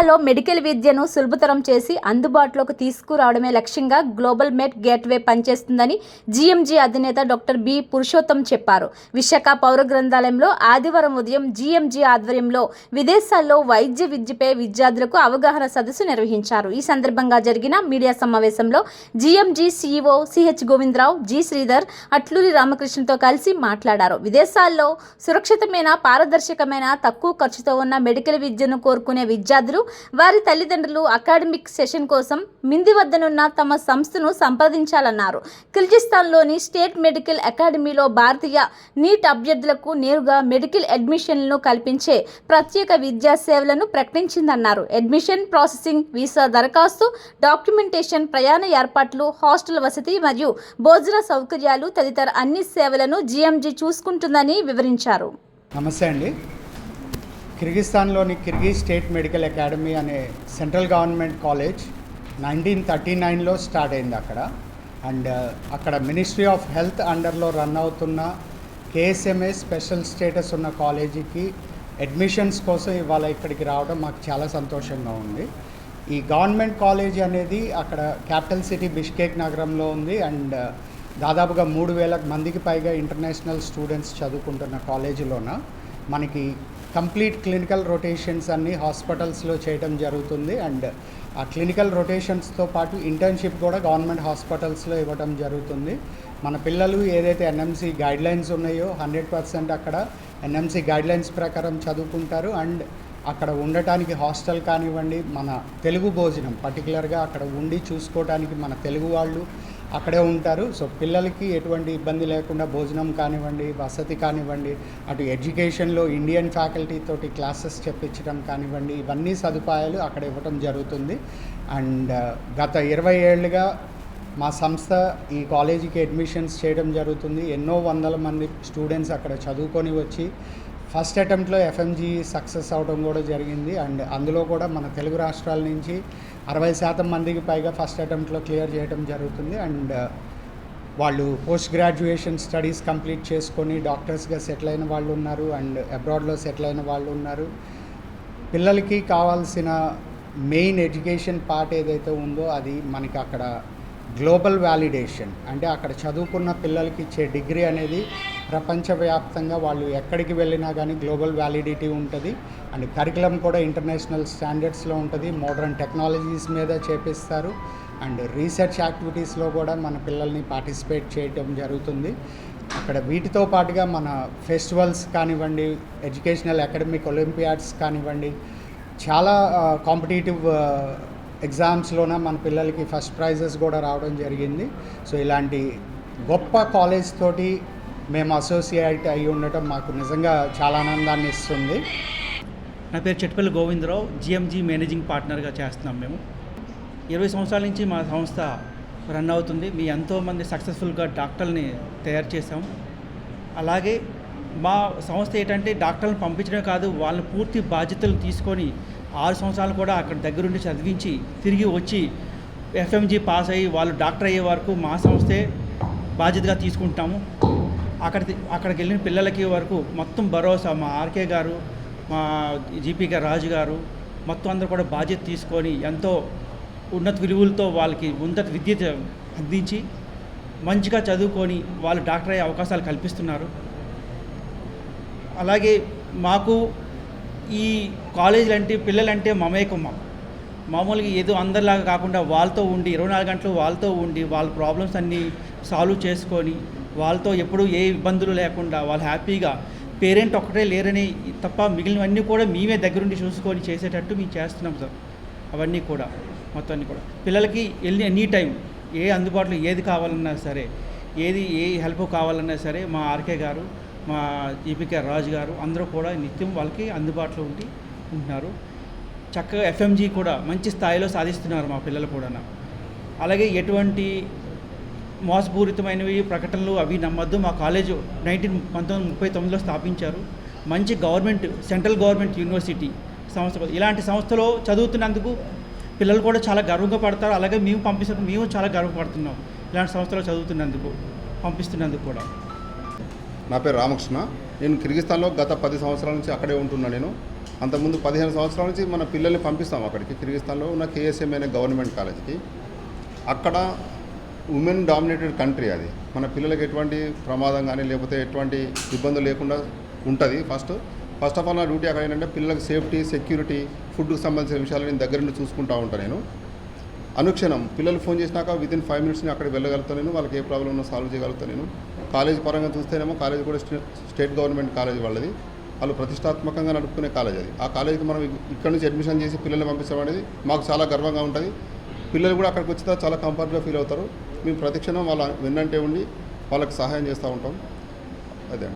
Medical విద్యను సులభతరం చేసి అందుబాటులోకి తీసుకురావడమే లక్ష్యంగా గ్లోబల్ మెడ్ గేట్వే పనిచేస్తుందని జీఎంజీ అధినేత డాక్టర్ బి పురుషోత్తం చెప్పారు. విశాఖ పౌర గ్రంథాలయంలో ఆదివారం ఉదయం జీఎంజీ ఆధ్వర్యంలో విదేశాల్లో వైద్య విద్యపై విద్యార్థులకు అవగాహన సదస్సు నిర్వహించారు. ఈ సందర్భంగా జరిగిన మీడియా సమావేశంలో GMG CEO CH Govindarao G Sridhar Atluri రామకృష్ణతో కలిసి మాట్లాడారు. విదేశాల్లో సురక్షితమైన పారదర్శకమైన తక్కువ ఖర్చుతో ఉన్న మెడికల్ విద్యను కోరుకునే విద్యార్థులు వారి తల్లిదండ్రులు అకాడమిక్ సెషన్ కోసం మింది వద్దనున్న తమ సంస్థను సంప్రదించాలన్నారు కిర్గిస్తాన్లోని స్టేట్ మెడికల్ అకాడమీలో భారతీయ నీట్ అభ్యర్థులకు నేరుగా మెడికల్ అడ్మిషన్లను కల్పించే ప్రత్యేక విద్యా సేవలను ప్రకటించిందన్నారు. అడ్మిషన్ ప్రాసెసింగ్ వీసా దరఖాస్తు డాక్యుమెంటేషన్ ప్రయాణ ఏర్పాట్లు హాస్టల్ వసతి మరియు భోజన సౌకర్యాలు తదితర అన్ని సేవలను జీఎంజీ చూసుకుంటుందని వివరించారు. నమస్తే అండి. కిర్గిస్తాన్లోని కిర్గిజ్ స్టేట్ మెడికల్ అకాడమీ అనే central government college nineteen thirty నైన్లో స్టార్ట్ అయింది అక్కడ. అండ్ uh, అక్కడ మినిస్ట్రీ ఆఫ్ హెల్త్ అండర్లో రన్ అవుతున్న కేఎస్ఎంఏ స్పెషల్ స్టేటస్ ఉన్న కాలేజీకి అడ్మిషన్స్ కోసం ఇవాళ ఇక్కడికి రావడం మాకు చాలా సంతోషంగా ఉంది. ఈ గవర్నమెంట్ కాలేజ్ అనేది అక్కడ క్యాపిటల్ సిటీ బిష్కేక్ నగరంలో ఉంది. అండ్ uh, దాదాపుగా మూడు వేల మందికి పైగా ఇంటర్నేషనల్ స్టూడెంట్స్ చదువుకుంటున్న కాలేజీలోన మనకి కంప్లీట్ క్లినికల్ రొటేషన్స్ అన్ని హాస్పిటల్స్లో చేయడం జరుగుతుంది. అండ్ ఆ క్లినికల్ రొటేషన్స్తో పాటు ఇంటర్న్షిప్ కూడా గవర్నమెంట్ హాస్పిటల్స్లో ఇవ్వడం జరుగుతుంది. మన పిల్లలు ఏదైతే ఎన్ఎంసి గైడ్లైన్స్ ఉన్నాయో హండ్రెడ్ పర్సెంట్ అక్కడ ఎన్ఎంసి గైడ్లైన్స్ ప్రకారం చదువుకుంటారు. అండ్ అక్కడ ఉండటానికి హాస్టల్ కానివ్వండి మన తెలుగు భోజనం పర్టికులర్గా అక్కడ ఉండి చూసుకోవడానికి మన తెలుగు వాళ్ళు అక్కడే ఉంటారు. సో పిల్లలకి ఎటువంటి ఇబ్బంది లేకుండా భోజనం కానివ్వండి వసతి కానివ్వండి అటు ఎడ్యుకేషన్లో ఇండియన్ ఫ్యాకల్టీ తోటి క్లాసెస్ చెప్పించడం కానివ్వండి ఇవన్నీ సదుపాయాలు అక్కడ ఇవ్వటం జరుగుతుంది. అండ్ గత ఇరవై ఏళ్ళుగా మా సంస్థ ఈ కాలేజీకి అడ్మిషన్స్ చేయడం జరుగుతుంది. ఎన్నో వందల మంది స్టూడెంట్స్ అక్కడ చదువుకొని వచ్చి ఫస్ట్ అటెంప్ట్లో ఎఫ్ఎంజీ సక్సెస్ అవడం కూడా జరిగింది. అండ్ అందులో కూడా మన తెలుగు రాష్ట్రాల నుంచి అరవై శాతం మందికి పైగా ఫస్ట్ అటెంప్ట్లో క్లియర్ చేయడం జరుగుతుంది. అండ్ వాళ్ళు పోస్ట్ గ్రాడ్యుయేషన్ స్టడీస్ కంప్లీట్ చేసుకొని డాక్టర్స్గా సెటిల్ అయిన వాళ్ళు ఉన్నారు. అండ్ అబ్రాడ్లో సెటిల్ అయిన వాళ్ళు ఉన్నారు. పిల్లలకి కావాల్సిన మెయిన్ ఎడ్యుకేషన్ పార్ట్ ఏదైతే ఉందో అది మనకి అక్కడ గ్లోబల్ వ్యాలిడేషన్ అంటే అక్కడ చదువుకున్న పిల్లలకి ఇచ్చే డిగ్రీ అనేది ప్రపంచవ్యాప్తంగా వాళ్ళు ఎక్కడికి వెళ్ళినా కానీ గ్లోబల్ వ్యాలిడిటీ ఉంటుంది. అండ్ కరికులం కూడా ఇంటర్నేషనల్ స్టాండర్డ్స్లో ఉంటుంది. మోడర్న్ టెక్నాలజీస్ మీద చేపిస్తారు. అండ్ రీసెర్చ్ యాక్టివిటీస్లో కూడా మన పిల్లల్ని పార్టిసిపేట్ చేయటం జరుగుతుంది. అక్కడ వీటితో పాటుగా మన ఫెస్టివల్స్ కానివ్వండి ఎడ్యుకేషనల్ అకాడమిక్ ఒలింపియాడ్స్ కానివ్వండి చాలా కాంపిటేటివ్ ఎగ్జామ్స్లోన మన పిల్లలకి ఫస్ట్ ప్రైజెస్ కూడా రావడం జరిగింది. సో ఇలాంటి గొప్ప కాలేజ్ తోటి మేము అసోసియేట్ అయి ఉండటం మాకు నిజంగా చాలా ఆనందాన్ని ఇస్తుంది. నా పేరు చెట్టుపల్లి గోవిందరావు జిఎంజీ మేనేజింగ్ పార్ట్నర్గా చేస్తున్నాం మేము. ఇరవై సంవత్సరాల నుంచి మా సంస్థ రన్ అవుతుంది. మీ ఎంతోమంది సక్సెస్ఫుల్గా డాక్టర్ని తయారు చేసాం అలాగే మా సంస్థ ఏంటంటే డాక్టర్లను పంపించడం కాదు వాళ్ళని పూర్తి బాధ్యతలు తీసుకొని ఆరు సంవత్సరాలు కూడా అక్కడ దగ్గరుండి చదివించి తిరిగి వచ్చి ఎఫ్ఎంజీ పాస్ అయ్యి వాళ్ళు డాక్టర్ అయ్యే వరకు మా సంస్థే బాధ్యతగా తీసుకుంటాము. అక్కడ అక్కడికి వెళ్ళిన పిల్లలకి వరకు మొత్తం భరోసా మా ఆర్కే గారు మా జీపీ గారు రాజు గారు మొత్తం అందరూ కూడా బాధ్యత తీసుకొని ఎంతో ఉన్నత విలువలతో వాళ్ళకి ఉన్నత విద్య అందించి మంచిగా చదువుకొని వాళ్ళు డాక్టర్ అయ్యే అవకాశాలు కల్పిస్తున్నారు. అలాగే మాకు ఈ కాలేజీలు అంటే పిల్లలంటే మమేకం మాకు. మామూలుగా ఏదో అందరిలాగా కాకుండా వాళ్ళతో ఉండి ఇరవై నాలుగు గంటలు వాళ్ళతో ఉండి వాళ్ళ ప్రాబ్లమ్స్ అన్నీ సాల్వ్ చేసుకొని వాళ్ళతో ఎప్పుడూ ఏ ఇబ్బందులు లేకుండా వాళ్ళు హ్యాపీగా పేరెంట్ ఒక్కటే లేరని తప్ప మిగిలినవన్నీ కూడా మేమే దగ్గరుండి చూసుకొని చేసేటట్టు మేము చేస్తున్నాం సార్. అవన్నీ కూడా మొత్తాన్ని కూడా. పిల్లలకి ఎన్ని ఎనీ టైం ఏ అందుబాటులో ఏది కావాలన్నా సరే ఏది ఏ హెల్ప్ కావాలన్నా సరే మా ఆర్కే గారు మా జీపీకే రాజు గారు అందరూ కూడా నిత్యం వాళ్ళకి అందుబాటులో ఉండి ఉంటున్నారు. చక్కగా ఎఫ్ఎంజీ కూడా మంచి స్థాయిలో సాధిస్తున్నారు మా పిల్లలు కూడా అలాగే ఎటువంటి మోసపూరితమైనవి ప్రకటనలు అవి నమ్మద్దు. మా కాలేజ్ నైన్టీన్ పంతొమ్మిది ముప్పై తొమ్మిదిలో స్థాపించారు. మంచి గవర్నమెంట్ సెంట్రల్ గవర్నమెంట్ యూనివర్సిటీ సంస్థ ఇలాంటి సంస్థలో చదువుతున్నందుకు పిల్లలు కూడా చాలా గర్వంగా పడతారు. అలాగే మేము పంపిస్తున్న మేము చాలా గర్వపడుతున్నాం. ఇలాంటి సంస్థలో చదువుతున్నందుకు పంపిస్తున్నందుకు కూడా. నా పేరు రామకృష్ణ. నేను కిర్గిస్తాన్లో గత పది సంవత్సరాల నుంచి అక్కడే ఉంటున్నా నేను. అంతకుముందు పదిహేను సంవత్సరాల నుంచి మన పిల్లల్ని పంపిస్తాం అక్కడికి. కిర్గిస్తాన్లో ఉన్న కేఎస్ఎం అనే గవర్నమెంట్ కాలేజీకి. అక్కడ ఉమెన్ డామినేటెడ్ కంట్రీ అది. మన పిల్లలకి ఎటువంటి ప్రమాదం కానీ లేకపోతే ఎటువంటి ఇబ్బందులు లేకుండా ఉంటుంది ఫస్ట్. ఫస్ట్ ఆఫ్ ఆల్ నా డ్యూటీ అక్కడ ఏంటంటే పిల్లలకు సేఫ్టీ సెక్యూరిటీ ఫుడ్కి సంబంధించిన విషయాలు నేను దగ్గర నుండి చూసుకుంటూ ఉంటాను నేను. అనుక్షణం పిల్లలు ఫోన్ చేసినాక విత్ ఇన్ ఫైవ్ మినిట్స్ని అక్కడికి వెళ్ళగలుగుతాను నేను. వాళ్ళకి ఏ ప్రాబ్లం ఉన్నా సాల్వ్ చేయగలుగుతాను నేను. కాలేజ్ పరంగా చూస్తేనేమో కాలేజ్ కూడా స్టేట్ గవర్నమెంట్ కాలేజ్ వాళ్ళది. వాళ్ళు ప్రతిష్టాత్మకంగా నడుపుకునే కాలేజ్ అది. ఆ కాలేజీకి మనం ఇక్కడ నుంచి అడ్మిషన్ చేసి పిల్లల్ని పంపించడం అనేది మాకు చాలా గర్వంగా ఉంటుంది. పిల్లలు కూడా అక్కడికి వచ్చిన చాలా కంఫర్ట్గా ఫీల్ అవుతారు. మేము ప్రతిక్షణం వాళ్ళ వెన్నంటే ఉండి వాళ్ళకి సహాయం చేస్తూ ఉంటాం. అదే.